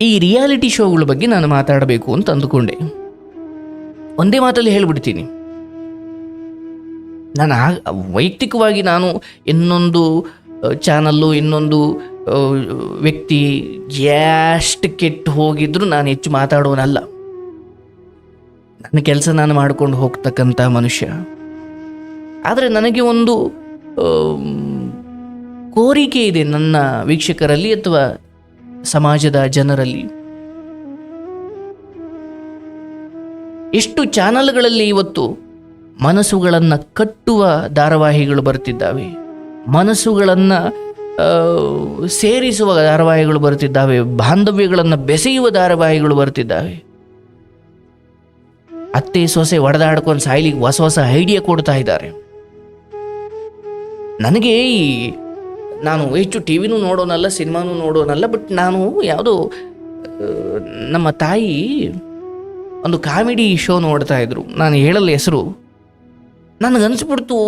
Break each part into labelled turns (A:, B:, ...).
A: ಈ ರಿಯಾಲಿಟಿ ಶೋಗಳ ಬಗ್ಗೆ ನಾನು ಮಾತಾಡಬೇಕು ಅಂತ ಅಂದುಕೊಂಡೆ. ಒಂದೇ ಮಾತಲ್ಲಿ ಹೇಳಿಬಿಡ್ತೀನಿ. ನಾನು ವೈಯಕ್ತಿಕವಾಗಿ ನಾನು ಇನ್ನೊಂದು ಚಾನಲ್ಲು ಇನ್ನೊಂದು ವ್ಯಕ್ತಿ ಎಷ್ಟು ಕೆಟ್ಟು ಹೋಗಿದ್ರು ನಾನು ಹೆಚ್ಚು ಮಾತಾಡೋನಲ್ಲ. ನನ್ನ ಕೆಲಸ ನಾನು ಮಾಡ್ಕೊಂಡು ಹೋಗ್ತಕ್ಕಂಥ ಮನುಷ್ಯ. ಆದರೆ ನನಗೆ ಒಂದು ಕೋರಿಕೆ ಇದೆ ನನ್ನ ವೀಕ್ಷಕರಲ್ಲಿ ಅಥವಾ ಸಮಾಜದ ಜನರಲ್ಲಿ. ಎಷ್ಟು ಚಾನಲ್ಗಳಲ್ಲಿ ಇವತ್ತು ಮನಸ್ಸುಗಳನ್ನು ಕಟ್ಟುವ ಧಾರಾವಾಹಿಗಳು ಬರ್ತಿದ್ದಾವೆ ಮನಸ್ಸುಗಳನ್ನು ಸೇರಿಸುವ ಧಾರಾವಾಹಿಗಳು ಬರ್ತಿದ್ದಾವೆ ಬಾಂಧವ್ಯಗಳನ್ನು ಬೆಸೆಯುವ ಧಾರಾವಾಹಿಗಳು ಬರ್ತಿದ್ದಾವೆ ಅತ್ತೆ ಸೊಸೆ ಒಡೆದಾಡ್ಕೊಂಡು ಸಾಯ್ಲಿಗೆ ಹೊಸ ಹೊಸ ಐಡಿಯಾ ಕೊಡ್ತಾ ಇದ್ದಾರೆ. ನನಗೆ ಈ ನಾನು ಹೆಚ್ಚು ಟಿ ವಿನೂ ನೋಡೋನಲ್ಲ, ಸಿನಿಮಾನೂ ನೋಡೋನಲ್ಲ ಬಟ್ ನಾನು ಯಾವುದೋ ನಮ್ಮ ತಾಯಿ ಒಂದು ಕಾಮಿಡಿ ಶೋ ನೋಡ್ತಾ ಇದ್ರು. ನಾನು ಹೇಳಲ್ಲ ಹೆಸರು. ನನಗನ್ಸ್ಬಿಡ್ತು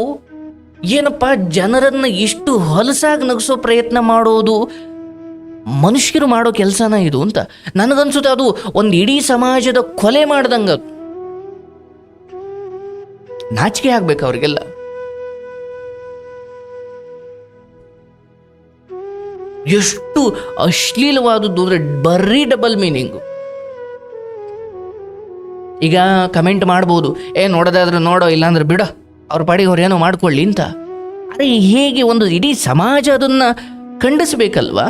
A: ಏನಪ್ಪ ಜನರನ್ನ ಇಷ್ಟು ಹೊಲಸಾಗಿ ನಗಿಸೋ ಪ್ರಯತ್ನ ಮಾಡೋದು, ಮನುಷ್ಯರು ಮಾಡೋ ಕೆಲಸನ ಇದು ಅಂತ. ನನಗನ್ಸುತ್ತೆ ಅದು ಒಂದು ಇಡೀ ಸಮಾಜದ ಕೊಲೆ ಮಾಡ್ದಂಗ. ನಾಚಿಕೆ ಆಗ್ಬೇಕು ಅವ್ರಿಗೆಲ್ಲ. ಎಷ್ಟು ಅಶ್ಲೀಲವಾದದ್ದು ಅಂದರೆ ಬರೀ ಡಬಲ್ ಮೀನಿಂಗು ಈಗ ಕಮೆಂಟ್ ಮಾಡ್ಬೋದು, ಏ ನೋಡೋದಾದ್ರೆ ನೋಡೋ, ಇಲ್ಲಾಂದ್ರೆ ಬಿಡೋ. ಅವ್ರ ಪಾಡಿಗೆ ಅವ್ರು ಏನೋ ಮಾಡ್ಕೊಳ್ಳಿ ಅಂತ. ಅರೆ, ಹೇಗೆ ಒಂದು ಇಡೀ ಸಮಾಜ ಅದನ್ನು ಖಂಡಿಸಬೇಕಲ್ವಾ?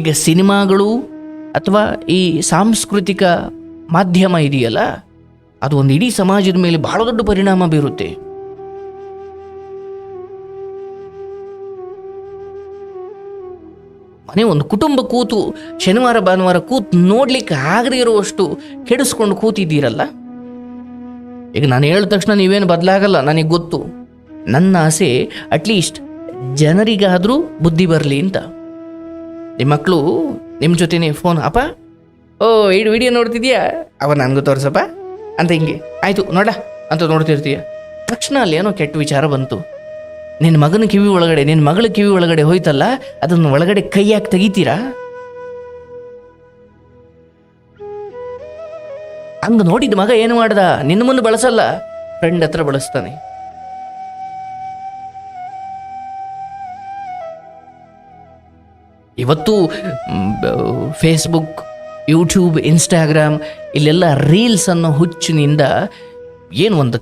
A: ಈಗ ಸಿನಿಮಾಗಳು ಅಥವಾ ಈ ಸಾಂಸ್ಕೃತಿಕ ಮಾಧ್ಯಮ ಇದೆಯಲ್ಲ, ಅದು ಒಂದು ಇಡೀ ಸಮಾಜದ ಮೇಲೆ ಬಹಳ ದೊಡ್ಡ ಪರಿಣಾಮ ಬೀರುತ್ತೆ. ಮನೆ ಒಂದು ಕುಟುಂಬ ಕೂತು ಶನಿವಾರ, ಭಾನುವಾರ ಕೂತು ನೋಡ್ಲಿಕ್ಕೆ ಆಗದೇ ಇರುವಷ್ಟು ಕೆಡಿಸ್ಕೊಂಡು ಕೂತಿದ್ದೀರಲ್ಲ? ಈಗ ನಾನು ಹೇಳಿದ ತಕ್ಷಣ ನೀವೇನು ಬದಲಾಗಲ್ಲ, ನನಗೆ ಗೊತ್ತು. ನನ್ನ ಆಸೆ ಅಟ್ಲೀಸ್ಟ್ ಜನರಿಗಾದರೂ ಬುದ್ಧಿ ಬರಲಿ ಅಂತ. ನಿಮ್ಮ ಮಕ್ಕಳು ನಿಮ್ಮ ಜೊತೆನೇ ಫೋನ್ ಅಪ್ಪ ಓ, ಇಡು ವಿಡಿಯೋ ನೋಡ್ತಿದ್ಯಾ ಅವ ನನಗೂ ತೋರಿಸಪ್ಪ. ಅಂತ ಹಿಂಗೆ. ಆಯಿತು ನೋಡ ಅಂತ ನೋಡ್ತಿರ್ತೀಯ. ತಕ್ಷಣ ಅಲ್ಲಿ ಏನೋ ಕೆಟ್ಟ ವಿಚಾರ ಬಂತು. ನಿನ್ನ ಮಗನ ಕಿವಿ ಒಳಗಡೆ, ನಿನ್ನ ಮಗಳ ಕಿವಿ ಒಳಗಡೆ ಹೋಯ್ತಲ್ಲ, ಅದನ್ನು ಒಳಗಡೆ ಕೈ ತೆಗಿತೀರಾ? ಹಂಗ ನೋಡಿದ ಮಗ ಏನು ಮಾಡ್ದ? ನಿನ್ನ ಮುಂದೆ ಬಳಸಲ್ಲ. ಫ್ರೆಂಡ್ ಹತ್ರ ಬಳಸ್ತಾನೆ. ಇವತ್ತು ಫೇಸ್ಬುಕ್ ಯೂಟ್ಯೂಬ್ ಇನ್ಸ್ಟಾಗ್ರಾಮ್ ಇಲ್ಲೆಲ್ಲ ರೀಲ್ಸ್ ಅನ್ನೋ ಹುಚ್ಚಿನಿಂದ, ಏನು ಒಂದು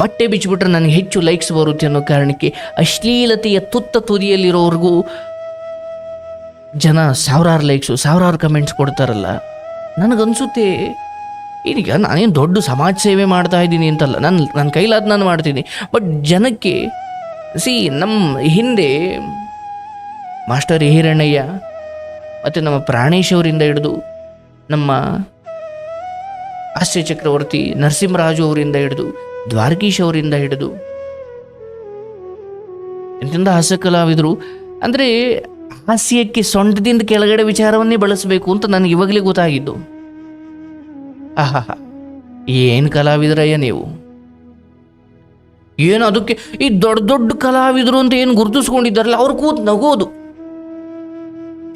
A: ಬಟ್ಟೆ ಬಿಚ್ಚಿಬಿಟ್ರೆ ನನಗೆ ಹೆಚ್ಚು ಲೈಕ್ಸ್ ಬರುತ್ತೆ ಅನ್ನೋ ಕಾರಣಕ್ಕೆ ಅಶ್ಲೀಲತೆಯ ತುತ್ತ ತುದಿಯಲ್ಲಿರೋರ್ಗೂ ಜನ ಸಾವಿರಾರು ಲೈಕ್ಸು ಸಾವಿರಾರು ಕಮೆಂಟ್ಸ್ ಕೊಡ್ತಾರಲ್ಲ. ನನಗನ್ಸುತ್ತೆ ಈಗ ನಾನೇನು ದೊಡ್ಡ ಸಮಾಜ ಸೇವೆ ಮಾಡ್ತಾ ಇದ್ದೀನಿ ಅಂತಲ್ಲ ನನ್ನ ನನ್ನ ಕೈಲಾದ ನಾನು ಮಾಡ್ತೀನಿ. ಬಟ್ ಜನಕ್ಕೆ ಸಿ ನಮ್ಮ ಹಿಂದೆ ಮಾಸ್ಟರ್ ಹಿರಣ್ಣಯ್ಯ ಮತ್ತು ನಮ್ಮ ಪ್ರಾಣೇಶ್ ಅವರಿಂದ ಹಿಡಿದು ನಮ್ಮ ಹಾಸ್ಯ ಚಕ್ರವರ್ತಿ ನರಸಿಂಹರಾಜು ಅವರಿಂದ ಹಿಡಿದು ದ್ವಾರಕೀಶ್ ಅವರಿಂದ ಹಿಡಿದು. ಎಂತೆಂಥ ಹಾಸ್ಯ ಕಲಾವಿದರು. ಅಂದರೆ ಹಾಸ್ಯಕ್ಕೆ ಸೊಂಟದಿಂದ ಕೆಳಗಡೆ ವಿಚಾರವನ್ನೇ ಬಳಸಬೇಕು ಅಂತ ನನಗೆ ಇವಾಗಲೇ ಗೊತ್ತಾಗಿದ್ದು. ಆಹಾ, ಏನು ಕಲಾವಿದರಯ್ಯ ನೀವು? ಏನು ಅದಕ್ಕೆ ಈ ದೊಡ್ಡ ದೊಡ್ಡ ಕಲಾವಿದರು ಅಂತ ಏನು ಗುರುತಿಸ್ಕೊಂಡಿದ್ದಾರಲ್ಲ, ಅವ್ರು ಕೂತ್ ನಗೋದು.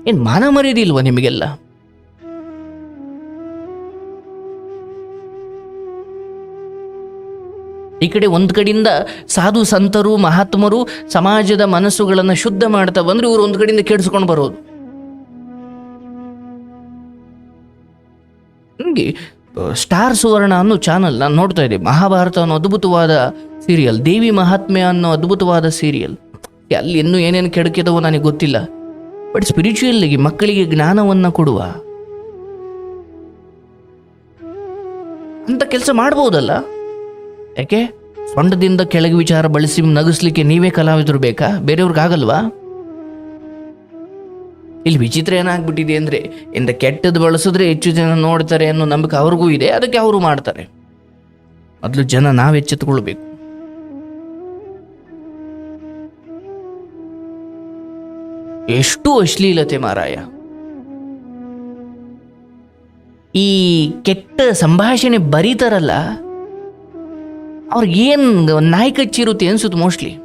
A: ಏನು ಮಾನ ಮರ್ಯಾದೆ ನಿಮಗೆಲ್ಲ? ಈ ಕಡೆ ಒಂದು ಕಡೆಯಿಂದ ಸಾಧು ಸಂತರು, ಮಹಾತ್ಮರು ಸಮಾಜದ ಮನಸ್ಸುಗಳನ್ನು ಶುದ್ಧ ಮಾಡ್ತಾ ಬಂದರೆ ಇವರು ಒಂದು ಕಡೆಯಿಂದ ಕೇಳಿಸ್ಕೊಂಡು ಬರೋದು. ನನಗೆ ಸ್ಟಾರ್ ಸುವರ್ಣ ಅನ್ನೋ ಚಾನಲ್ ನಾನು ನೋಡ್ತಾ ಇದ್ದೆ. ಮಹಾಭಾರತ ಅನ್ನೋ ಅದ್ಭುತವಾದ ಸೀರಿಯಲ್, ದೇವಿ ಮಹಾತ್ಮೆ ಅನ್ನೋ ಅದ್ಭುತವಾದ ಸೀರಿಯಲ್. ಅಲ್ಲಿ ಇನ್ನೂ ಏನೇನು ಕೆಡಕಿದವೋ ನನಗೆ ಗೊತ್ತಿಲ್ಲ. ಬಟ್ ಸ್ಪಿರಿಚುವಲ್ಗೆ ಮಕ್ಕಳಿಗೆ ಜ್ಞಾನವನ್ನು ಕೊಡುವ. ಅಂತ ಕೆಲಸ ಮಾಡ್ಬೋದಲ್ಲ? ಯಾಕೆ ಸೊಂಡದಿಂದ ಕೆಳಗೆ ವಿಚಾರ ಬಳಸಿ ನಗಿಸ್ಲಿಕ್ಕೆ ನೀವೇ ಕಲಾವಿದರು ಬೇಕಾ? ಬೇರೆಯವ್ರಿಗಾಗಲ್ವಾ? ಇಲ್ಲಿ ವಿಚಿತ್ರ ಏನಾಗ್ಬಿಟ್ಟಿದೆ ಅಂದರೆ, ಇಂದ ಕೆಟ್ಟದ್ದು ಬಳಸಿದ್ರೆ ಹೆಚ್ಚು ಜನ ನೋಡ್ತಾರೆ ಅನ್ನೋ ನಂಬಿಕೆ ಅವ್ರಿಗೂ ಇದೆ, ಅದಕ್ಕೆ ಅವರು ಮಾಡ್ತಾರೆ. ಮೊದಲು ಜನ ನಾವು ಎಚ್ಚೆತ್ತುಕೊಳ್ಬೇಕು. ಎಷ್ಟು ಅಶ್ಲೀಲತೆ ಮಾರಾಯ. ಈ ಕೆಟ್ಟ ಸಂಭಾಷಣೆ ಬರೀತಾರಲ್ಲ ಅವ್ರಿಗೇನು ನಾಯಿ ಕಚ್ಚಿರುತ್ತೆ ಅನ್ಸುತ್ತೆ ಮೋಸ್ಟ್ಲಿ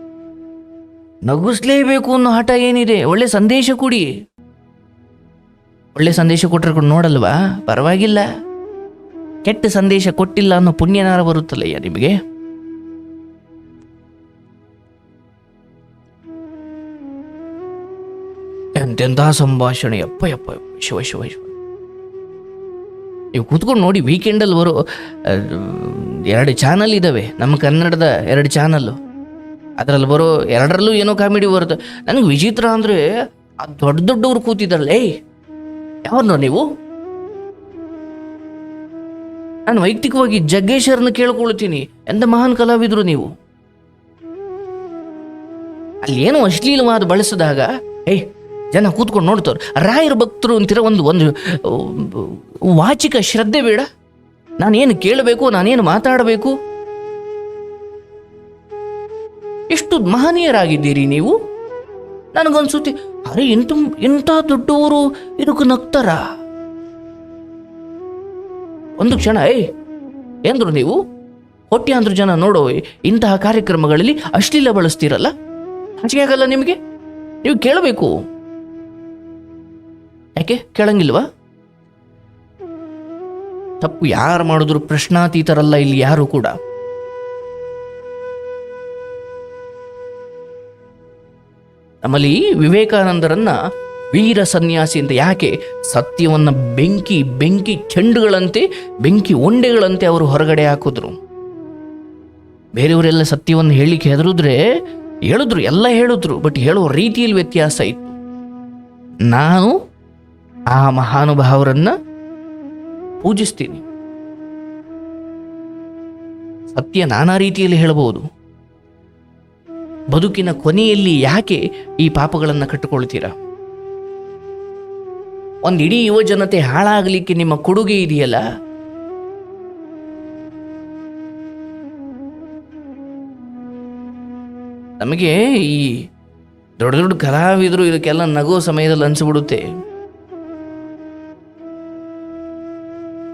A: ನಗಿಸ್ಲೇಬೇಕು ಅನ್ನೋ ಹಠ ಏನಿದೆ? ಒಳ್ಳೆ ಸಂದೇಶ ಕೊಡಿ. ಒಳ್ಳೆ ಸಂದೇಶ ಕೊಟ್ಟರೆ ಕೂಡ ನೋಡಲ್ವಾ? ಪರವಾಗಿಲ್ಲ. ಕೆಟ್ಟ ಸಂದೇಶ ಕೊಟ್ಟಿಲ್ಲ ಅನ್ನೋ ಪುಣ್ಯನಾರ ಬರುತ್ತಲ್ಲಯ್ಯ ನಿಮಗೆ? ಎಂತೆಂಥ ಸಂಭಾಷಣೆ. ಯಪ್ಪ ಯಪ್ಪ ಶಿವ ಶಿವ ಶಿವ. ನೀವು ಕೂತ್ಕೊಂಡು ನೋಡಿ ವೀಕೆಂಡಲ್ಲಿ ಬರೋ ಎರಡು ಚಾನಲ್ ಇದ್ದಾವೆ ನಮ್ಮ ಕನ್ನಡದ ಎರಡು ಚಾನಲ್ಲು ಅದರಲ್ಲಿ ಬರೋ ಎರಡರಲ್ಲೂ ಏನೋ ಕಾಮಿಡಿ ಬರುತ್ತೆ. ನನಗೆ ವಿಚಿತ್ರ ಅಂದರೆ ಆ ದೊಡ್ಡ ದೊಡ್ಡವ್ರು ಕೂತಿದ್ದಾರಲ್ಲ, ಏಯ್ ಯಾವನ್ನೋ ನೀವು? ನಾನು ವೈಯಕ್ತಿಕವಾಗಿ ಜಗ್ಗೇಶ್ವರನ್ನ ಕೇಳ್ಕೊಳ್ತೀನಿ. ಎಂತ ಮಹಾನ್ ಕಲಾವಿದರು ನೀವು? ಅಲ್ಲಿ ಏನು ಅಶ್ಲೀಲವಾದ ಬಳಸಿದಾಗ, ಏಯ್ ಜನ ಕೂತ್ಕೊಂಡು ನೋಡ್ತಾರೆ ರಾಯರ ಭಕ್ತರು ಅಂತಿರ ಒಂದು ಒಂದು ವಾಚಿಕ ಶ್ರದ್ಧೆ ಬೇಡ. ನಾನೇನು ಕೇಳಬೇಕು, ನಾನೇನು ಮಾತಾಡಬೇಕು? ಎಷ್ಟು ಮಹನೀಯರಾಗಿದ್ದೀರಿ ನೀವು? ನನಗನ್ಸುತ್ತೆ, ಅರೆ, ಇಂಥ ಇಂಥ ದೊಡ್ಡವರು ಇದಕ್ಕೆ ನಗ್ತಾರ? ಒಂದು ಕ್ಷಣ ಏ ಏಂದ್ರು ನೀವು? ಹೊಟ್ಟೆಯಾಂದ್ರು ಜನ ನೋಡೋ, ಇಂತಹ ಕಾರ್ಯಕ್ರಮಗಳಲ್ಲಿ ಅಶ್ಲೀಲ ಬಳಸ್ತೀರಲ್ಲ? ಹಂಚಿಕೆ ಆಗಲ್ಲ ನಿಮಗೆ? ನೀವು ಕೇಳಬೇಕು. ಯಾಕೆ? ಕೇಳಂಗಿಲ್ವಾ? ತಪ್ಪು ಯಾರು ಮಾಡಿದ್ರು ಪ್ರಶ್ನಾತೀತರಲ್ಲ ಇಲ್ಲಿ ಯಾರು ಕೂಡ. ನಮ್ಮಲ್ಲಿ ವಿವೇಕಾನಂದರನ್ನ ವೀರ ಸನ್ಯಾಸಿ ಅಂತ ಯಾಕೆ ಸತ್ಯವನ್ನು ಬೆಂಕಿ ಬೆಂಕಿ ಚೆಂಡುಗಳಂತೆ, ಬೆಂಕಿ ಒಂಡೆಗಳಂತೆ ಅವರು ಹೊರಗಡೆ ಹಾಕಿದ್ರು. ಬೇರೆಯವರೆಲ್ಲ ಸತ್ಯವನ್ನು ಹೇಳಿಕ್ಕೆ ಹೆದರಿದ್ರೆ ಹೇಳಿದ್ರು, ಎಲ್ಲ ಹೇಳಿದ್ರು, ಬಟ್ ಹೇಳೋ ರೀತಿಯಲ್ಲಿ ವ್ಯತ್ಯಾಸ ಇತ್ತು. ನಾನು ಆ ಮಹಾನುಭಾವರನ್ನ ಪೂಜಿಸ್ತೀನಿ. ಸತ್ಯ ನಾನಾ ರೀತಿಯಲ್ಲಿ ಹೇಳಬಹುದು. ಬದುಕಿನ ಕೊನೆಯಲ್ಲಿ ಯಾಕೆ ಈ ಪಾಪಗಳನ್ನು ಕಟ್ಟಿಕೊಳ್ತೀರಾ ಒಂದು ಇಡೀ ಯುವ ಜನತೆ ಹಾಳಾಗಲಿಕ್ಕೆ ನಿಮ್ಮ ಕೊಡುಗೆ ಇದೆಯಲ್ಲ? ನಮಗೆ ಈ ದೊಡ್ಡ ದೊಡ್ಡ ಕಲಾವಿದರು ಇದಕ್ಕೆಲ್ಲ ನಗೋ ಸಮಯದಲ್ಲಿ ಅನ್ಸಿಬಿಡುತ್ತೆ.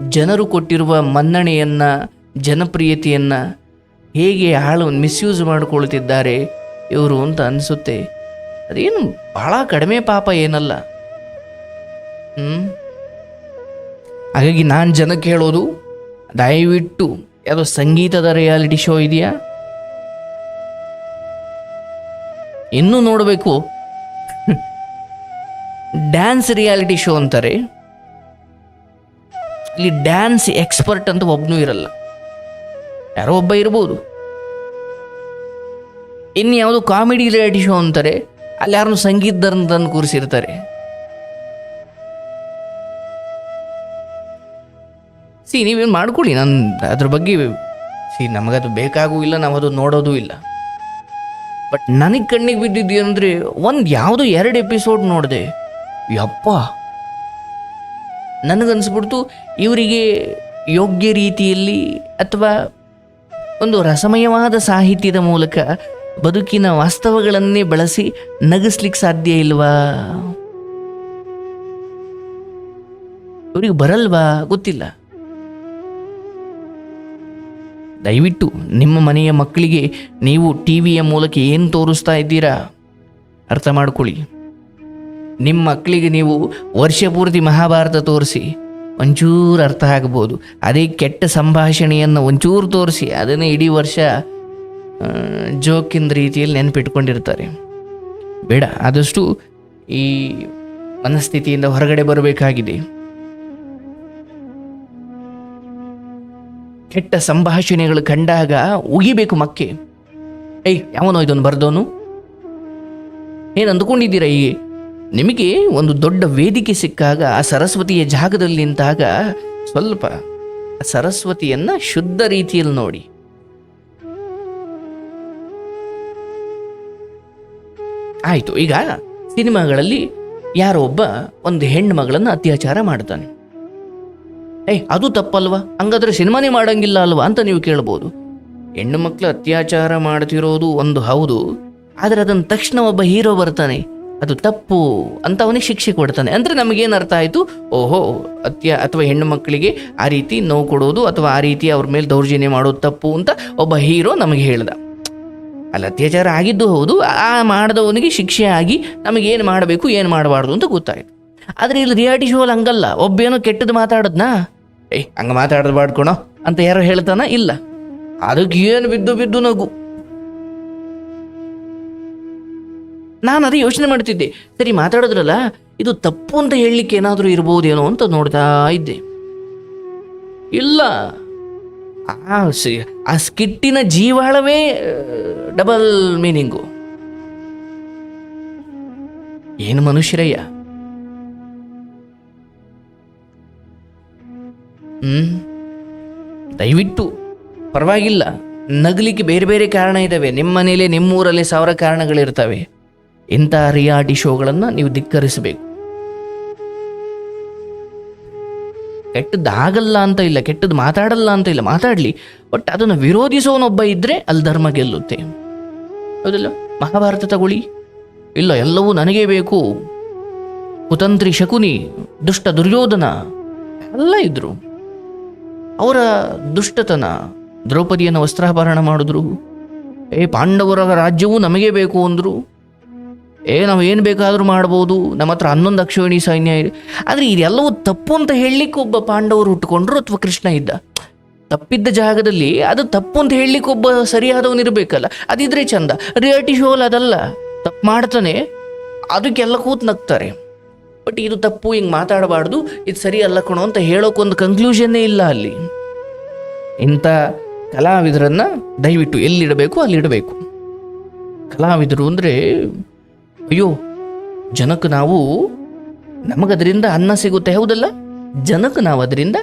A: ಜನರು ಕೊಟ್ಟಿರುವ ಮನ್ನಣೆಯನ್ನು, ಜನಪ್ರಿಯತೆಯನ್ನು ಹೇಗೆ ಹಾಳು ಮಿಸ್ಯೂಸ್ ಮಾಡಿಕೊಳ್ತಿದ್ದಾರೆ ಇವರು ಅಂತ ಅನಿಸುತ್ತೆ. ಅದೇನು ಬಹಳ ಕಡಿಮೆ ಪಾಪ ಏನಲ್ಲ. ಹ್ಞೂ ಹಾಗಾಗಿ ನಾನು ಜನಕ್ಕೆ ಹೇಳೋದು, ದಯವಿಟ್ಟು ಯಾವುದೋ ಸಂಗೀತದ ರಿಯಾಲಿಟಿ ಶೋ ಇದೆಯಾ? ಇನ್ನೂ ನೋಡಬೇಕು. ಡ್ಯಾನ್ಸ್ ರಿಯಾಲಿಟಿ ಶೋ ಅಂತಾರೆ. ಇಲ್ಲಿ ಡ್ಯಾನ್ಸ್ ಎಕ್ಸ್ಪರ್ಟ್ ಅಂತ ಒಬ್ಬನೂ ಇರಲ್ಲ. ಯಾರೋ ಒಬ್ಬ ಇರ್ಬೋದು. ಇನ್ನು ಯಾವುದು ಕಾಮಿಡಿ ರಿಯಾಲಿಟಿ ಶೋ ಅಂತಾರೆ, ಅಲ್ಲಿ ಯಾರನ್ನು ಸಂಗೀತದನ್ನು ತಂದು ಕೂರಿಸಿರ್ತಾರೆ. ಸಿ, ನೀವೇನು ಮಾಡ್ಕೊಳ್ಳಿ, ನಾನು ಅದ್ರ ಬಗ್ಗೆ ಸಿ, ನಮಗದು ಬೇಕಾಗೂ ಇಲ್ಲ ನಾವು ಅದು ನೋಡೋದೂ ಇಲ್ಲ. ಬಟ್ ನನಗೆ ಕಣ್ಣಿಗೆ ಬಿದ್ದಿದ್ದು ಅಂದರೆ ಒಂದು ಯಾವುದೋ ಎರಡು ಎಪಿಸೋಡ್ ನೋಡಿದೆ. ಯಪ್ಪ. ನನಗನ್ಸ್ಬಿಡ್ತು, ಇವರಿಗೆ ಯೋಗ್ಯ ರೀತಿಯಲ್ಲಿ ಅಥವಾ ಒಂದು ರಸಮಯವಾದ ಸಾಹಿತ್ಯದ ಮೂಲಕ ಬದುಕಿನ ವಾಸ್ತವಗಳನ್ನೇ ಬಳಸಿ ನಗಿಸ್ಲಿಕ್ಕೆ ಸಾಧ್ಯ ಇಲ್ವಾ? ಇವರಿಗೆ ಬರಲ್ವಾ? ಗೊತ್ತಿಲ್ಲ. ದಯವಿಟ್ಟು ನಿಮ್ಮ ಮನೆಯ ಮಕ್ಕಳಿಗೆ ನೀವು ಟಿ ವಿಯ ಮೂಲಕ ಏನು ತೋರಿಸ್ತಾ ಇದ್ದೀರಾ? ಅರ್ಥ ಮಾಡ್ಕೊಳ್ಳಿ. ನಿಮ್ಮ ಮಕ್ಕಳಿಗೆ ನೀವು ವರ್ಷ ಪೂರ್ತಿ ಮಹಾಭಾರತ ತೋರಿಸಿ, ಒಂಚೂರು ಅರ್ಥ ಆಗ್ಬೋದು. ಅದೇ ಕೆಟ್ಟ ಸಂಭಾಷಣೆಯನ್ನು ಒಂಚೂರು ತೋರಿಸಿ, ಅದನ್ನು ಇಡೀ ವರ್ಷ ಜೋಕಿನ ರೀತಿಯಲ್ಲಿ ನೆನಪಿಟ್ಕೊಂಡಿರ್ತಾರೆ. ಬೇಡ, ಆದಷ್ಟು ಈ ಮನಸ್ಥಿತಿಯಿಂದ ಹೊರಗಡೆ ಬರಬೇಕಾಗಿದೆ. ಕೆಟ್ಟ ಸಂಭಾಷಣೆಗಳು ಕಂಡಾಗ ಉಗಿಬೇಕು ಮಕ್ಕೆ. ಏಯ್, ಯಾವನೋ ಇದೊಂದು ಬರ್ದೋನು? ಏನು ಅಂದ್ಕೊಂಡಿದ್ದೀರಾ ಈ ನಿಮಗೆ ಒಂದು ದೊಡ್ಡ ವೇದಿಕೆ ಸಿಕ್ಕಾಗ, ಆ ಸರಸ್ವತಿಯ ಜಾಗದಲ್ಲಿ ನಿಂತಾಗ ಸ್ವಲ್ಪ ಸರಸ್ವತಿಯನ್ನ ಶುದ್ಧ ರೀತಿಯಲ್ಲಿ ನೋಡಿ. ಆಯಿತು, ಈಗ ಸಿನಿಮಾಗಳಲ್ಲಿ ಯಾರೋ ಒಬ್ಬ ಒಂದು ಹೆಣ್ಣು ಮಗಳನ್ನು ಅತ್ಯಾಚಾರ ಮಾಡ್ತಾನೆ ಏಯ್, ಅದು ತಪ್ಪಲ್ವಾ? ಹಂಗಾದ್ರೆ ಸಿನಿಮಾನೇ ಮಾಡಂಗಿಲ್ಲ ಅಲ್ವಾ ಅಂತ ನೀವು ಕೇಳ್ಬೋದು. ಹೆಣ್ಣು ಮಕ್ಕಳು ಅತ್ಯಾಚಾರ ಮಾಡ್ತಿರೋದು ಒಂದು ಹೌದು, ಆದರೆ ಅದನ್ನು ತಕ್ಷಣ ಒಬ್ಬ ಹೀರೋ ಬರ್ತಾನೆ. ಅದು ತಪ್ಪು ಅಂತ ಅವನಿಗೆ ಶಿಕ್ಷೆ ಕೊಡ್ತಾನೆ. ಅಂದರೆ ನಮಗೇನು ಅರ್ಥ ಆಯಿತು, ಓಹೋ, ಅತ್ಯ ಅಥವಾ ಹೆಣ್ಣು ಮಕ್ಕಳಿಗೆ ಆ ರೀತಿ ನೋವು ಕೊಡೋದು ಅಥವಾ ಆ ರೀತಿ ಅವ್ರ ಮೇಲೆ ದೌರ್ಜನ್ಯ ಮಾಡೋದು ತಪ್ಪು ಅಂತ ಒಬ್ಬ ಹೀರೋ ನಮಗೆ ಹೇಳ್ದ. ಅಲ್ಲಿ ಅತ್ಯಾಚಾರ ಆಗಿದ್ದು ಹೌದು, ಆ ಮಾಡಿದವನಿಗೆ ಶಿಕ್ಷೆ ಆಗಿ ನಮಗೇನು ಮಾಡಬೇಕು, ಏನು ಮಾಡಬಾರ್ದು ಅಂತ ಗೊತ್ತಾಯಿತು. ಆದರೆ ಇಲ್ಲಿ ರಿಯಾಲಿಟಿ ಶೋ ಅಲ್ಲಿ ಹಂಗಲ್ಲ, ಒಬ್ಬೇನೋ ಕೆಟ್ಟದ್ದು ಮಾತಾಡೋದ್ನಾ? ಏಯ್, ಹಂಗೆ ಮಾತಾಡೋದು ಬಾಡ್ಕೊಣೋ ಅಂತ ಯಾರೋ ಹೇಳ್ತಾನ? ಇಲ್ಲ. ಅದಕ್ಕೆ ಏನು ಬಿದ್ದು ಬಿದ್ದು ನಗು. ನಾನು ಅದೇ ಯೋಚನೆ ಮಾಡ್ತಿದ್ದೆ. ಸರಿ, ಮಾತಾಡಿದ್ರಲ್ಲ, ಇದು ತಪ್ಪು ಅಂತ ಹೇಳಲಿಕ್ಕೆ ಏನಾದರೂ ಇರ್ಬೋದೇನೋ ಅಂತ ನೋಡ್ತಾ ಇದ್ದೆ. ಇಲ್ಲ. ಆ ಆ ಸ್ಕಿಟ್ಟಿನ ಜೀವಾಳವೇ ಡಬಲ್ ಮೀನಿಂಗು ಏನು ಮನುಷ್ಯರಯ್ಯ? ಹ್ಮ್? ದಯವಿಟ್ಟು, ಪರವಾಗಿಲ್ಲ. ನಗಲಿಕ್ಕೆ ಬೇರೆ ಬೇರೆ ಕಾರಣ ಇದ್ದಾವೆ ನಿಮ್ಮ ಮನೇಲೆ ನಿಮ್ಮೂರಲ್ಲಿ ಸಾವಿರ ಕಾರಣಗಳಿರ್ತವೆ. ಇಂಥ ರಿಯಾಲಿಟಿ ಶೋಗಳನ್ನು ನೀವು ಧಿಕ್ಕರಿಸಬೇಕು. ಕೆಟ್ಟದ್ದಾಗಲ್ಲ ಅಂತ ಇಲ್ಲ, ಕೆಟ್ಟದ್ದು ಮಾತಾಡಲ್ಲ ಅಂತ ಇಲ್ಲ, ಮಾತಾಡಲಿ. ಬಟ್ ಅದನ್ನು ವಿರೋಧಿಸೋನೊಬ್ಬ ಇದ್ದರೆ ಅಲ್ಲಿ ಧರ್ಮ ಗೆಲ್ಲುತ್ತೆ. ಹೌದಲ್ಲ? ಮಹಾಭಾರತ ತಗೊಳ್ಳಿ. ಇಲ್ಲ, ಎಲ್ಲವೂ ನನಗೇ ಬೇಕು. ಕುತಂತ್ರಿ ಶಕುನಿ, ದುಷ್ಟ ದುರ್ಯೋಧನ, ಎಲ್ಲ ಇದ್ರು. ಅವರ ದುಷ್ಟತನ, ದ್ರೌಪದಿಯನ್ನು ವಸ್ತ್ರಾಭರಣ ಮಾಡಿದ್ರು. ಏ, ಪಾಂಡವರ ರಾಜ್ಯವೂ ನಮಗೆ ಬೇಕು ಅಂದರು. ಏ, ನಾವು ಏನು ಬೇಕಾದರೂ ಮಾಡ್ಬೋದು. ನಮ್ಮ ಹತ್ರ ಹನ್ನೊಂದು ಅಕ್ಷೋಣಿ ಸೈನ್ಯ ಇದೆ. ಆದರೆ ಇದೆಲ್ಲವೂ ತಪ್ಪು ಅಂತ ಹೇಳಲಿಕ್ಕೆ ಒಬ್ಬ ಪಾಂಡವರು ಹುಟ್ಟುಕೊಂಡ್ರು ಅಥವಾ ಕೃಷ್ಣ ಇದ್ದ? ತಪ್ಪಿದ್ದ ಜಾಗದಲ್ಲಿ ಅದು ತಪ್ಪು ಅಂತ ಹೇಳಲಿಕ್ಕೆ ಒಬ್ಬ ಸರಿಯಾದವನಿರಬೇಕಲ್ಲ ಅದಿದ್ರೆ ಚಂದ. ರಿಯಾಲಿಟಿ ಶೋ ಅಲ್ಲಿ ಅದಲ್ಲ. ತಪ್ಪು ಮಾಡ್ತಾನೆ, ಅದಕ್ಕೆಲ್ಲ ಕೂತ್ ನಗ್ತಾರೆ. ಬಟ್ ಇದು ತಪ್ಪು, ಹಿಂಗೆ ಮಾತಾಡಬಾರ್ದು. ಇದು ಸರಿ ಅಲ್ಲ ಕಣೋ ಅಂತ ಹೇಳೋಕ್ಕೊಂದು ಕನ್ಕ್ಲೂಷನ್ನೇ ಇಲ್ಲ ಅಲ್ಲಿ. ಇಂಥ ಕಲಾವಿದರನ್ನು ದಯವಿಟ್ಟು ಎಲ್ಲಿಡಬೇಕು ಅಲ್ಲಿಡಬೇಕು ಕಲಾವಿದರು ಅಂದರೆ ಅಯ್ಯೋ, ಜನಕ್ಕೆ ನಾವು ನಮಗದರಿಂದ ಅನ್ನ ಸಿಗುತ್ತೆ ಹೌದಲ್ಲ? ಜನಕ್ಕೆ ನಾವು ಅದರಿಂದ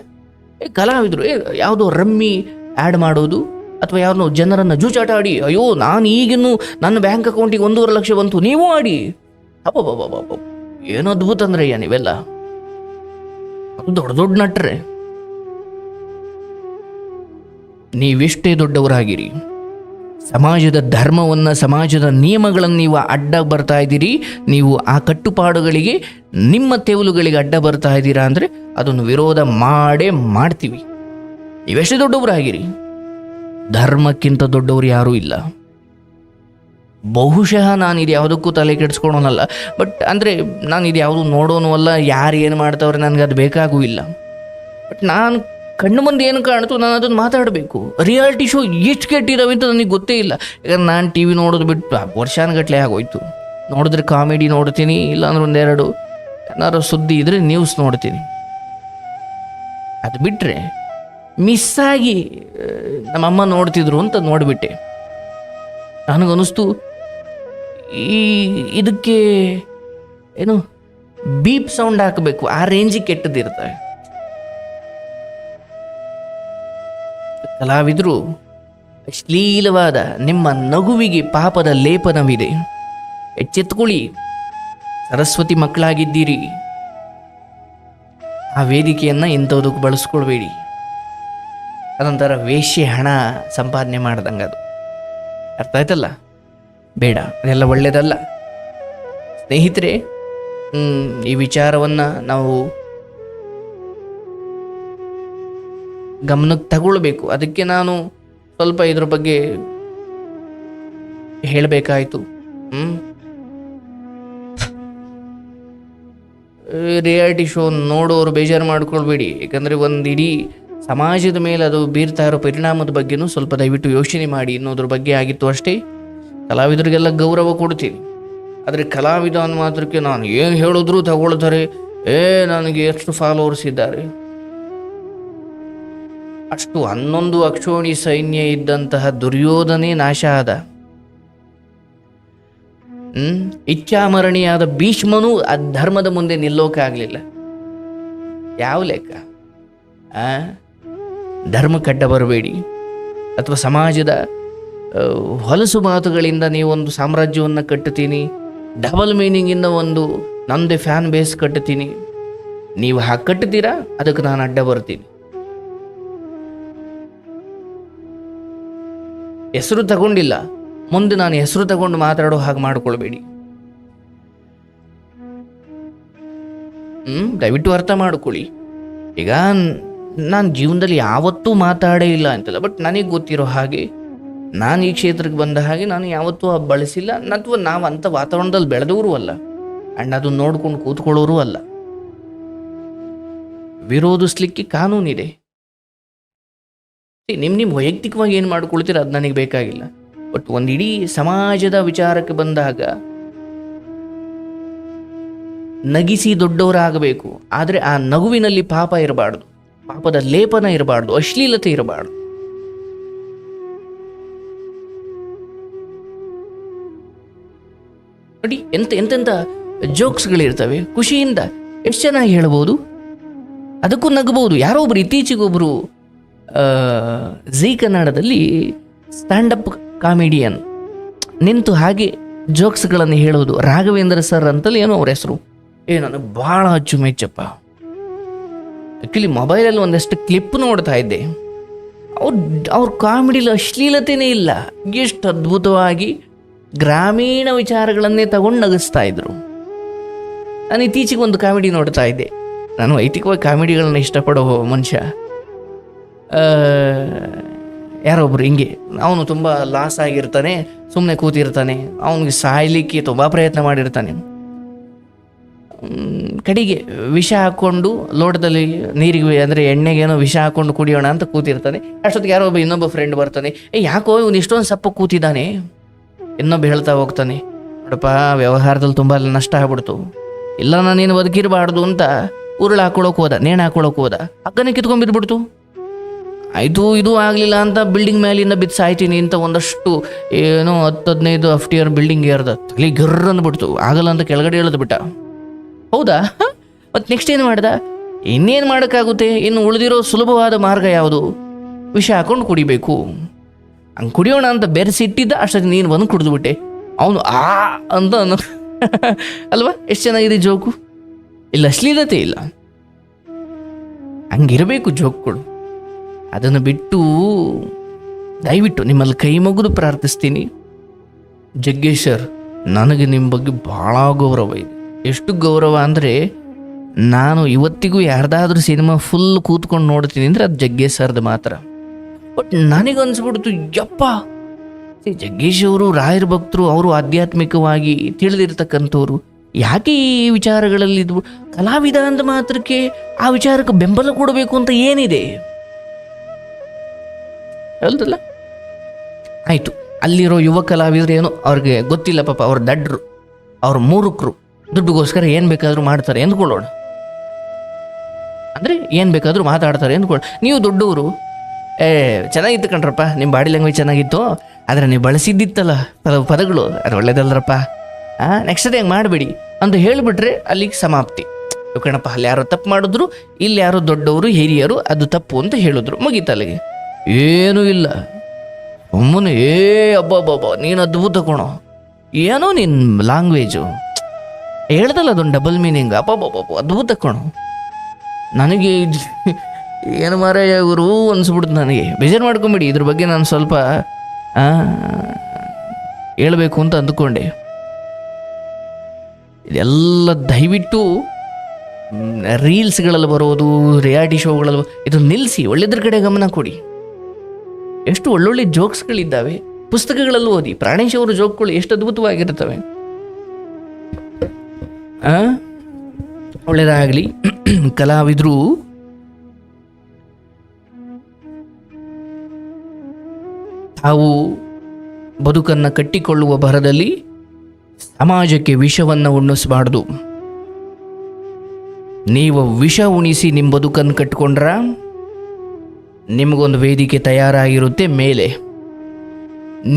A: ಕಲಾವಿದರು ಯಾವುದೋ ರಮ್ಮಿ ಆ್ಯಡ್ ಮಾಡೋದು ಅಥವಾ ಯಾರನ್ನೋ ಜನರನ್ನು ಜೂಜಾಟ ಆಡಿ, ಅಯ್ಯೋ, ನಾನು ಈಗಿನ್ನು ನನ್ನ ಬ್ಯಾಂಕ್ ಅಕೌಂಟಿಗೆ ಒಂದೂವರೆ ಲಕ್ಷ ಬಂತು, ನೀವು ಆಡಿ. ಅಬ್ಬಬ್ಬಬ್ಬಬ್ಬ, ಏನೋ ಅದ್ಭುತ ಅಂದ್ರೆ ಅಯ್ಯ ನೀವೆಲ್ಲ? ದೊಡ್ಡ ದೊಡ್ಡ ನಟ್ರೆ. ನೀವೆಷ್ಟೇ ದೊಡ್ಡವರಾಗಿರಿ. ಸಮಾಜದ ಧರ್ಮವನ್ನು, ಸಮಾಜದ ನಿಯಮಗಳನ್ನು ನೀವು ಅಡ್ಡ ಬರ್ತಾ ಇದ್ದೀರಿ, ನೀವು ಆ ಕಟ್ಟುಪಾಡುಗಳಿಗೆ, ನಿಮ್ಮ ತೆವಲುಗಳಿಗೆ ಅಡ್ಡ ಬರ್ತಾ ಇದ್ದೀರಾ ಅಂದರೆ ಅದನ್ನು ವಿರೋಧ ಮಾಡೇ ಮಾಡ್ತೀವಿ. ನೀವೆಷ್ಟೇ ದೊಡ್ಡವರಾಗಿರಿ? ಧರ್ಮಕ್ಕಿಂತ ದೊಡ್ಡವರು ಯಾರೂ ಇಲ್ಲ. ಬಹುಶಃ ನಾನು ಇದು ಯಾವುದಕ್ಕೂ ತಲೆ ಕೆಡಿಸ್ಕೊಳೋನಲ್ಲ, ಬಟ್ ಅಂದರೆ ನಾನು ಇದು ಯಾವುದು ನೋಡೋನು ಅಲ್ಲ, ಯಾರು ಏನು ಮಾಡ್ತಾವ್ರೆ, ನನಗೆ ಅದು ಬೇಕಾಗೂ ಇಲ್ಲ. ಬಟ್ ನಾನು ಕಣ್ಣು ಮುಂದೆ ಏನು ಕಾಣ್ತು ನಾನು ಅದನ್ನು ಮಾತಾಡಬೇಕು. ರಿಯಾಲಿಟಿ ಶೋ ಎಷ್ಟು ಕೆಟ್ಟಿದ್ದಾವೆ ಅಂತ ನನಗೆ ಗೊತ್ತೇ ಇಲ್ಲ. ಯಾಕಂದ್ರೆ ನಾನು ಟಿ ವಿ ನೋಡೋದು ಬಿಟ್ಟು ವರ್ಷಾನುಗಟ್ಲೆ ಆಗೋಯ್ತು. ನೋಡಿದ್ರೆ ಕಾಮಿಡಿ ನೋಡ್ತೀನಿ, ಇಲ್ಲಾಂದ್ರೆ ಒಂದೆರಡು. ಏನಾದ್ರು ಸುದ್ದಿ ಇದ್ರೆ ನ್ಯೂಸ್ ನೋಡ್ತೀನಿ. ಅದು ಬಿಟ್ಟರೆ ಮಿಸ್ಸಾಗಿ ನಮ್ಮ ನಮ್ಮಮ್ಮ ನೋಡ್ತಿದ್ರು ಅಂತ ನೋಡಿಬಿಟ್ಟೆ. ನನಗನ್ನಿಸ್ತು, ಈ, ಇದಕ್ಕೆ, ಏನು ಬೀಪ್ ಸೌಂಡ್ ಹಾಕಬೇಕು. ಆ ರೇಂಜಿಗೆ ಕೆಟ್ಟದಿರ್ತವೆ ಕಲಾವಿದರು ಅಶ್ಲೀಲವಾದ ನಿಮ್ಮ ನಗುವಿಗೆ ಪಾಪದ ಲೇಪನವಿದೆ. ಎಚ್ಚೆತ್ತುಕೊಳ್ಳಿ, ಸರಸ್ವತಿ ಮಕ್ಕಳಾಗಿದ್ದೀರಿ. ಆ ವೇದಿಕೆಯನ್ನು ಇಂಥದಕ್ಕೆ ಬಳಸ್ಕೊಳ್ಬೇಡಿ. ಅದೊಂಥರ ವೇಶ್ಯೆ ಹಣ ಸಂಪಾದನೆ ಮಾಡ್ದಂಗೆ ಅದು. ಅರ್ಥ ಆಯ್ತಲ್ಲ? ಬೇಡ, ಅದೆಲ್ಲ ಒಳ್ಳೆಯದಲ್ಲ ಸ್ನೇಹಿತರೆ ಈ ವಿಚಾರವನ್ನು ನಾವು ಗಮನಕ್ಕೆ ತಗೊಳ್ಬೇಕು. ಅದಕ್ಕೆ ನಾನು ಸ್ವಲ್ಪ ಇದ್ರ ಬಗ್ಗೆ ಹೇಳಬೇಕಾಯಿತು. ರಿಯಾಲಿಟಿ ಶೋ ನೋಡೋರು ಬೇಜಾರು ಮಾಡ್ಕೊಳ್ಬೇಡಿ. ಯಾಕಂದರೆ ಒಂದು ಇಡೀ ಸಮಾಜದ ಮೇಲೆ ಅದು ಬೀರ್ತಾ ಇರೋ ಪರಿಣಾಮದ ಬಗ್ಗೆನೂ ಸ್ವಲ್ಪ ದಯವಿಟ್ಟು ಯೋಚನೆ ಮಾಡಿ ಅನ್ನೋದ್ರ ಬಗ್ಗೆ ಆಗಿತ್ತು ಅಷ್ಟೇ. ಕಲಾವಿದರಿಗೆಲ್ಲ ಗೌರವ ಕೊಡ್ತೀನಿ. ಆದರೆ ಕಲಾವಿದ ಅನ್ನೋ ಮಾತ್ರಕ್ಕೆ ನಾನು ಏನು ಹೇಳಿದ್ರು ತಗೊಳ್ತಾರೆ. ಏ, ನನಗೆ ಎಷ್ಟು ಫಾಲೋವರ್ಸ್ ಇದ್ದಾರೆ. ಅಷ್ಟು ಹನ್ನೊಂದು ಅಕ್ಷೋಣಿ ಸೈನ್ಯ ಇದ್ದಂತಹ ದುರ್ಯೋಧನೇ ನಾಶ ಆದ. ಹ್ಮ್? ಇಚ್ಛಾಮರಣಿಯಾದ ಭೀಷ್ಮನು ಆ ಧರ್ಮದ ಮುಂದೆ ನಿಲ್ಲೋಕಾಗಲಿಲ್ಲ ಯಾವ ಲೆಕ್ಕ? ಆ? ಧರ್ಮ ಕಡ್ಡ ಬರಬೇಡಿ. ಅಥವಾ ಸಮಾಜದ ಹೊಲಸು ಮಾತುಗಳಿಂದ ನೀವೊಂದು ಸಾಮ್ರಾಜ್ಯವನ್ನು ಕಟ್ಟುತ್ತೀನಿ. ಡಬಲ್ ಮೀನಿಂಗಿಂದ ಒಂದು ನಂದೇ ಫ್ಯಾನ್ ಬೇಸ್ ಕಟ್ಟುತ್ತೀನಿ. ನೀವು ಹಾಗೆ ಕಟ್ಟುತ್ತೀರಾ? ಅದಕ್ಕೆ ನಾನು ಅಡ್ಡ ಬರ್ತೀನಿ ಹೆಸರು ತಗೊಂಡಿಲ್ಲ. ಮುಂದೆ ನಾನು ಹೆಸರು ತಗೊಂಡು ಮಾತಾಡೋ ಹಾಗೆ ಮಾಡಿಕೊಳ್ಬೇಡಿ. ಹ್ಞೂ ದಯವಿಟ್ಟು ಅರ್ಥ ಮಾಡ್ಕೊಳ್ಳಿ. ಈಗ ನಾನು ಜೀವನದಲ್ಲಿ ಯಾವತ್ತೂ ಮಾತಾಡೇ ಇಲ್ಲ ಅಂತಲ್ಲ ಬಟ್ ನನಗೆ ಗೊತ್ತಿರೋ ಹಾಗೆ ನಾನು ಈ ಕ್ಷೇತ್ರಕ್ಕೆ ಬಂದ ಹಾಗೆ ನಾನು ಯಾವತ್ತೂ ಬಳಸಿಲ್ಲ. ಅಥವಾ ನಾವು ಅಂಥ ವಾತಾವರಣದಲ್ಲಿ ಬೆಳೆದವರು ಅಲ್ಲ. ಆ್ಯಂಡ್ ಅದು ನೋಡ್ಕೊಂಡು ಕೂತ್ಕೊಳ್ಳೋರು ಅಲ್ಲ. ವಿರೋಧಿಸ್ಲಿಕ್ಕೆ ಕಾನೂನಿದೆ. ನಿಮ್ಮ ನಿಮ್ಮ ವೈಯಕ್ತಿಕವಾಗಿ ಏನು ಮಾಡ್ಕೊಳ್ತೀರ ಅದು ನನಗೆ ಬೇಕಾಗಿಲ್ಲ. ಬಟ್ ಒಂದು ಇಡೀ ಸಮಾಜದ ವಿಚಾರಕ್ಕೆ ಬಂದಾಗ ನಗಿಸಿ ದೊಡ್ಡವರಾಗಬೇಕು. ಆದರೆ ಆ ನಗುವಿನಲ್ಲಿ ಪಾಪ ಇರಬಾರ್ದು. ಪಾಪದ ಲೇಪನ ಇರಬಾರ್ದು. ಅಶ್ಲೀಲತೆ ಇರಬಾರ್ದು. ನೋಡಿ, ಎಂತ ಎಂತೆಂಥ ಜೋಕ್ಸ್ಗಳಿರ್ತವೆ. ಖುಷಿಯಿಂದ ಎಷ್ಟು ಚೆನ್ನಾಗಿ ಹೇಳ್ಬೋದು? ಅದಕ್ಕೂ ನಗಬಹುದು ಯಾರೋ ಒಬ್ರು ಇತ್ತೀಚೆಗೊಬ್ಬರು ಝೀ ಕನ್ನಡದಲ್ಲಿ ಸ್ಟ್ಯಾಂಡಪ್ ಕಾಮಿಡಿಯನ್ ನಿಂತು ಹಾಗೆ ಜೋಕ್ಸ್ಗಳನ್ನು ಹೇಳೋದು ರಾಘವೇಂದ್ರ ಸರ್ ಅಂತಲೇ ಏನೋ ಅವ್ರ ಹೆಸರು. ಏ, ನನಗೆ ಭಾಳ ಅಚ್ಚುಮೆಚ್ಚಪ್ಪ. ಆ್ಯಕ್ಚುಲಿ ಮೊಬೈಲಲ್ಲಿ ಒಂದಷ್ಟು ಕ್ಲಿಪ್ ನೋಡ್ತಾ ಇದ್ದೆ. ಅವ್ರ ಅವ್ರ ಕಾಮಿಡಿಲಿ ಅಶ್ಲೀಲತೆಯೇ ಇಲ್ಲ. ಎಷ್ಟು ಅದ್ಭುತವಾಗಿ ಗ್ರಾಮೀಣ ವಿಚಾರಗಳನ್ನೇ ತಗೊಂಡು ನಗಿಸ್ತಾ ಇದ್ರು. ನಾನು ಇತ್ತೀಚೆಗೆ ಒಂದು ಕಾಮಿಡಿ ನೋಡ್ತಾ ಇದ್ದೆ. ನಾನು ವೈಯಕ್ತಿಕವಾಗಿ ಕಾಮಿಡಿಗಳನ್ನು ಇಷ್ಟಪಡೋ ಮನುಷ್ಯ. ಆ, ಯಾರೊಬ್ರು ಹಿಂಗೆ ಅವನು ತುಂಬ ಲಾಸ್ ಆಗಿರ್ತಾನೆ ಸುಮ್ಮನೆ ಕೂತಿರ್ತಾನೆ ಅವನಿಗೆ ಸಾಯ್ಲಿಕ್ಕೆ ತುಂಬ ಪ್ರಯತ್ನ ಮಾಡಿರ್ತಾನೆ. ಕಡಿಗೆ ವಿಷ ಹಾಕ್ಕೊಂಡು ಲೋಟದಲ್ಲಿ ನೀರಿಗೆ ಅಂದರೆ ಎಣ್ಣೆಗೇನೋ ವಿಷ ಹಾಕ್ಕೊಂಡು ಕುಡಿಯೋಣ ಅಂತ ಕೂತಿರ್ತಾನೆ. ಅಷ್ಟೊತ್ತಿಗೆ ಯಾರೋ ಒಬ್ಬ ಇನ್ನೊಬ್ಬ ಫ್ರೆಂಡ್ ಬರ್ತಾನೆ ಏ ಯಾಕೋ ಇವನು ಇಷ್ಟೊಂದು ಸಪ್ಪ ಕೂತಿದ್ದಾನೆ? ಇನ್ನೊಬ್ಬ ಹೇಳ್ತಾ ಹೋಗ್ತಾನೆ ನೋಡಪ್ಪ ವ್ಯವಹಾರದಲ್ಲಿ ತುಂಬ ನಷ್ಟ ಆಗ್ಬಿಡ್ತು. ಇಲ್ಲ ನಾನೇನು ಬದುಕಿರಬಾರ್ದು ಅಂತ ಉರುಳು ಹಾಕೊಳ್ಳೋಕೆ ಹೋದ ನೇಣು ಹಾಕೊಳ್ಳೋಕೆ ಹೋದ. ಅಕ್ಕನೇ ಕಿತ್ಕೊಂಡ್ ಬಿದ್ಬಿಡ್ತು. ಆಯಿತು, ಇದು ಆಗಲಿಲ್ಲ ಅಂತ ಬಿಲ್ಡಿಂಗ್ ಮೇಲಿಂದ ಬಿದ್ದು ಸಾಯ್ತೀನಿ ಅಂತ ಒಂದಷ್ಟು ಏನೋ ಹತ್ತು ಹದಿನೈದು ಅಫ್ಟಿಯರ್ ಬಿಲ್ಡಿಂಗ್ ಏರ್ದ. ತಲೆ ಗರ್ರ ಅಂದ್ಬಿಡ್ತು. ಆಗಲ್ಲ ಅಂತ ಕೆಳಗಡೆ ಇಳಿದು ಬಿಟ್ಟ. ಹೌದಾ? ಮತ್ತು ನೆಕ್ಸ್ಟ್ ಏನು ಮಾಡ್ದ? ಇನ್ನೇನು ಮಾಡೋಕ್ಕಾಗುತ್ತೆ? ಇನ್ನು ಉಳಿದಿರೋ ಸುಲಭವಾದ ಮಾರ್ಗ ಯಾವುದು? ವಿಷ ಹಾಕೊಂಡು ಕುಡಿಬೇಕು. ಹಂಗೆ ಕುಡಿಯೋಣ ಅಂತ ಬೆರೆಸಿಟ್ಟಿದ್ದ, ಅಷ್ಟೊತ್ತಿಗೆ ನೀನು ಬಂದು ಕುಡಿದ್ಬಿಟ್ಟೆ. ಅವನು, ಆ ಅಂತ ಅನ್ನು ಅಲ್ವಾ? ಎಷ್ಟು ಚೆನ್ನಾಗಿದೆ ಜೋಕು ಇಲ್ಲ, ಅಶ್ಲೀಲತೆ ಇಲ್ಲ. ಹಂಗಿರಬೇಕು ಜೋಕ್ಗಳು ಅದನ್ನು ಬಿಟ್ಟು ದಯವಿಟ್ಟು ನಿಮ್ಮಲ್ಲಿ ಕೈ ಮುಗಿದು ಪ್ರಾರ್ಥಿಸ್ತೀನಿ. ಜಗ್ಗೇಶ್ವರ್, ನನಗೆ ನಿಮ್ಮ ಬಗ್ಗೆ ಭಾಳ ಗೌರವ ಇದೆ. ಎಷ್ಟು ಗೌರವ ಅಂದರೆ ನಾನು ಇವತ್ತಿಗೂ ಯಾರ್ದಾದ್ರೂ ಸಿನಿಮಾ ಫುಲ್ ಕೂತ್ಕೊಂಡು ನೋಡ್ತೀನಿ ಅಂದರೆ ಅದು ಜಗ್ಗೇಶ್ ಸರ್ದು ಮಾತ್ರ. ಬಟ್ ನನಗನ್ಸ್ಬಿಡ್ತು ಯಪ್ಪ! ಈ ಜಗ್ಗೇಶ್ ಅವರು, ರಾಯರ ಭಕ್ತರು, ಅವರು ಆಧ್ಯಾತ್ಮಿಕವಾಗಿ ತಿಳಿದಿರ್ತಕ್ಕಂಥವ್ರು, ಯಾಕೆ ಈ ವಿಚಾರಗಳಲ್ಲಿ ಕಲಾವಿದ ಅಂದ ಮಾತ್ರಕ್ಕೆ ಆ ವಿಚಾರಕ್ಕೆ ಬೆಂಬಲ ಕೊಡಬೇಕು ಅಂತ ಏನಿದೆ? ಹೌದಲ್ಲ ಆಯಿತು. ಅಲ್ಲಿರೋ ಯುವ ಏನೋ? ಅವ್ರಿಗೆ ಗೊತ್ತಿಲ್ಲ ಪಾಪ, ಅವ್ರ ದಡ್ರು. ಅವ್ರ ಮೂರುಕ್ರು. ದುಡ್ಡುಗೋಸ್ಕರ ಏನು ಬೇಕಾದರೂ ಮಾಡ್ತಾರೆ ಎಂದ್ಕೊಳ್ಳೋಣ. ಅಂದರೆ ಏನು ಬೇಕಾದರೂ ಮಾತಾಡ್ತಾರೆ ಅಂದ್ಕೊಳ್ಳಿ ನೀವು ದೊಡ್ಡವರು, ಏ, ಚೆನ್ನಾಗಿತ್ತು ಕಣ್ರಪ್ಪ. ನಿಮ್ಮ ಬಾಡಿ ಲ್ಯಾಂಗ್ವೇಜ್ ಚೆನ್ನಾಗಿತ್ತು. ಆದರೆ ನೀವು ಬಳಸಿದ್ದಿತ್ತಲ್ಲ ಪದ, ಪದಗಳು. ಅದು ಒಳ್ಳೇದಲ್ರಪ್ಪ. ಹಾಂ ನೆಕ್ಸ್ಟ್ ಟೈಮ್ ಮಾಡಬೇಡಿ ಅಂತ ಹೇಳಿಬಿಟ್ರೆ ಅಲ್ಲಿಗೆ ಸಮಾಪ್ತಿ. ಕಣಪ್ಪ, ಅಲ್ಲಿ ಯಾರೋ ತಪ್ಪು ಮಾಡಿದ್ರು, ಇಲ್ಲಿ ಯಾರೋ ದೊಡ್ಡವರು, ಹಿರಿಯರು, ಅದು ತಪ್ಪು ಅಂತ ಹೇಳಿದ್ರು. ಮುಗೀತು ಅಲ್ಲಿಗೆ. ಏನೂ ಇಲ್ಲ. ಸುಮ್ಮನೆ, ಏ, ಅಬ್ಬಬ್ಬಬ್ಬ, ನೀನು ಅದ್ಭುತ ಕೋಣ. ಏನೋ ನಿನ್ನ ಲ್ಯಾಂಗ್ವೇಜು. ಹೇಳ್ದಲ್ಲ ಅದೊಂದು ಡಬಲ್ ಮೀನಿಂಗ್ ಅಬ್ಬಬ್ಬಬ್ಬ, ಅದ್ಭುತ ಕೋಣ. ನನಗೆ ಏನು ಮಾರಾಯ ಇವರು ಅನ್ಸ್ಬಿಡ್ತು ನನಗೆ. ಬೇಜಾರು ಮಾಡ್ಕೊಂಬಿಡಿ, ಇದ್ರ ಬಗ್ಗೆ ನಾನು ಸ್ವಲ್ಪ ಹೇಳ್ಬೇಕು ಅಂತ ಅಂದ್ಕೊಂಡೆ. ಇದೆಲ್ಲ ದಯವಿಟ್ಟು ರೀಲ್ಸ್ಗಳಲ್ಲಿ ಬರೋದು, ರಿಯಾಲಿಟಿ ಶೋಗಳಲ್ಲಿ ಇದು ನಿಲ್ಲಿಸಿ ಒಳ್ಳೆದ್ರ ಕಡೆ ಗಮನ ಕೊಡಿ. ಎಷ್ಟು ಒಳ್ಳೊಳ್ಳೆ ಜೋಕ್ಸ್ಗಳಿದ್ದಾವೆ. ಪುಸ್ತಕಗಳಲ್ಲೂ ಓದಿ, ಪ್ರಾಣೇಶ್ ಅವರ ಜೋಕ್ಗಳು ಎಷ್ಟು ಅದ್ಭುತವಾಗಿರ್ತವೆ ಒಳ್ಳೆಯದಾಗಲಿ ಕಲಾವಿದರು. ತಾವು ಬದುಕನ್ನು ಕಟ್ಟಿಕೊಳ್ಳುವ ಭರದಲ್ಲಿ ಸಮಾಜಕ್ಕೆ ವಿಷವನ್ನು ಉಣ್ಣಿಸಬಾರ್ದು ನೀವು ವಿಷ ಉಣಿಸಿ ನಿಮ್ಮ ಬದುಕನ್ನು ಕಟ್ಕೊಂಡ್ರ? ನಿಮಗೊಂದು ವೇದಿಕೆ ತಯಾರಾಗಿರುತ್ತೆ ಮೇಲೆ.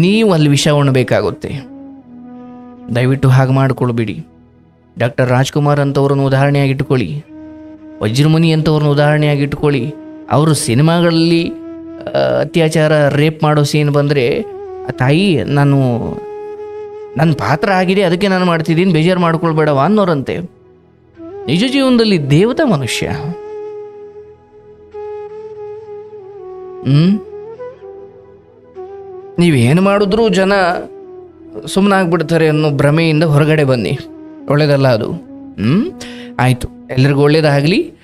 A: ನೀವು ಅಲ್ಲಿ ವಿಷ ಉಣ್ಣಬೇಕಾಗುತ್ತೆ ದಯವಿಟ್ಟು ಹಾಗೆ ಮಾಡಿಕೊಳ್ಬಿಡಿ. ಡಾಕ್ಟರ್ ರಾಜ್ಕುಮಾರ್ ಅಂಥವ್ರನ್ನ ಉದಾಹರಣೆಯಾಗಿ ಇಟ್ಕೊಳ್ಳಿ ವಜ್ರಮುನಿ ಅಂಥವ್ರನ್ನ ಉದಾಹರಣೆಯಾಗಿ ಇಟ್ಕೊಳ್ಳಿ ಅವರು ಸಿನಿಮಾಗಳಲ್ಲಿ ಅತ್ಯಾಚಾರ, ರೇಪ್ ಮಾಡೋ ಸೀನ್ ಬಂದರೆ ತಾಯಿ ನಾನು ನನ್ನ ಪಾತ್ರ ಆಗಿದೆ, ಅದಕ್ಕೆ ನಾನು ಮಾಡ್ತಿದ್ದೀನಿ, ಬೇಜಾರು ಮಾಡ್ಕೊಳ್ಬೇಡವ ಅನ್ನೋರಂತೆ. ನಿಜ ಜೀವನದಲ್ಲಿ ದೇವತಾ ಮನುಷ್ಯ. ಹ್ಮ್? ನೀವೇನು ಮಾಡಿದ್ರೂ ಜನ ಸುಮ್ಮನಾಗ್ಬಿಡ್ತಾರೆ ಅನ್ನೋ ಭ್ರಮೆಯಿಂದ ಹೊರಗಡೆ ಬನ್ನಿ. ಒಳ್ಳೆಯದಲ್ಲ ಅದು. ಹ್ಞೂ ಆಯಿತು. ಎಲ್ರಿಗೂ ಒಳ್ಳೇದಾಗಲಿ.